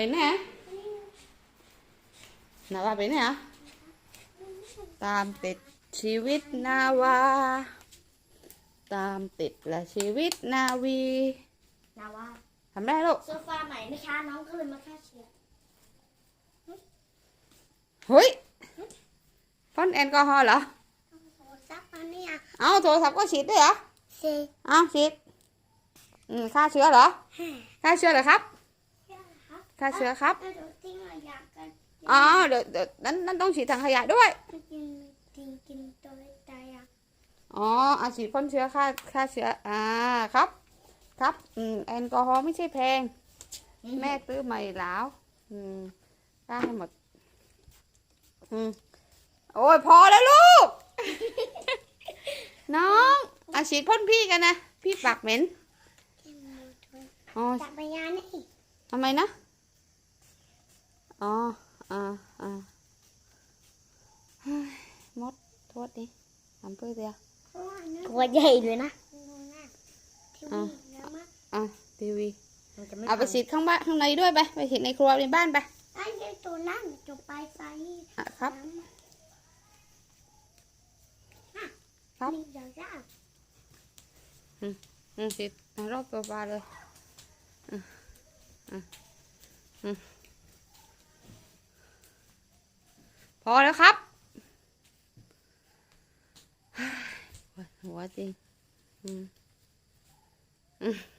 ไปไหนอะนาวาไปไหนอะตามติดชีวิตนาวา ตามติดและชีวิตนาวีนาว่าทำได้ลูกโซฟาใหม่นะคะน้องก็เลยมาฆ่าเชื้อเฮ้ยพ่นแอลกอฮอล์เหรอโทรศัพท์อันนี้อะเอาโทรศัพท์ก็ฉีดด้วยเหรอเซ่เอาฉีดอืมฆ่าเชื้อเหรอฆ่าเชื้อเหรอครับ ฆ่าเชื้อครับเดี๋ยวทิ้งขยะกันอ๋อเดี๋ยวเดี๋ยวนั้นนั้นต้องฉีดถังขยะด้วย กินกินกินตัวใจอะอ๋ออาฉีดพ่นเชื้อฆ่าฆ่าเชื้ออ่าครับ ครับอืมแอลกอฮอล์ไม่ใช่แพง แม่ซื้อใหม่แล้วอืมได้ให้หมดอืมโอ้ยพอแล้วลูก น้องอาฉีดพ่นพี่กันนะ พี่ปากเหม็นกินหมดเลยอ๋อจับไปยานี่ทำไมนะ อ๋ออ่าอ่าเฮ้ยมดโทษดิทำเพื่อเดียวตัวใหญ่เลยนะที่อะวิ่งเยอะมาก อะทีวีมันจะม่เอาไปฉีดข้างบ้านข้างในด้วยไปไปฉีดในครัวในบ้านไปไอ้ไอ้ตัวนั่นจบไปไฟอะครับครับนี่เดี๋ยวจะอืมฉีดเอารอบตัวปลาเลยอืมอืมอืมพอแล้วครับ หัวจริงอืม